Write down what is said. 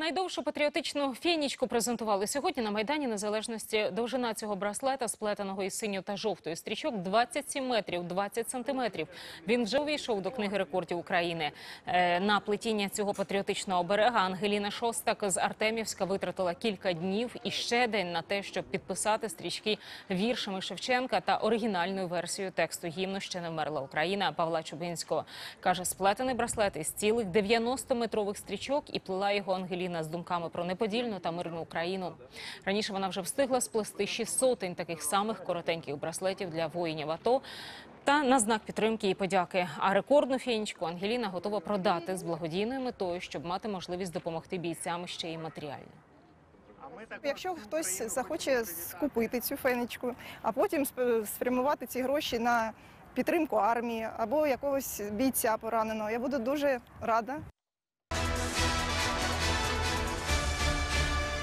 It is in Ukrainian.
Найдовшу патріотичну фінічку презентували сьогодні на Майдані Незалежності. Довжина цього браслета, сплетеного із синьо та жовтою стрічок, 27 метрів 20 сантиметрів. Він вже увійшов до книги рекордів України. Е, На плетіння цього патріотичного берега Ангеліна Шостак з Артемівська витратила кілька днів і ще день на те, щоб підписати стрічки віршами Шевченка та оригінальною версією тексту гімну «Ще не вмерла Україна» Павла Чубинського. Каже, сплетений браслет із цілих 90-метрових стрічок і плела його Ангеліна з думками про неподільну та мирну Україну. Раніше вона вже встигла сплести ще сотень таких самих коротеньких браслетів для воїнів АТО. Та на знак підтримки і подяки. А рекордну фінічку Ангеліна готова продати з благодійною метою, щоб мати можливість допомогти бійцям ще й матеріально. Якщо хтось захоче скупити цю фенечку, а потім сп- спрямувати ці гроші на підтримку армії або якогось бійця пораненого, я буду дуже рада.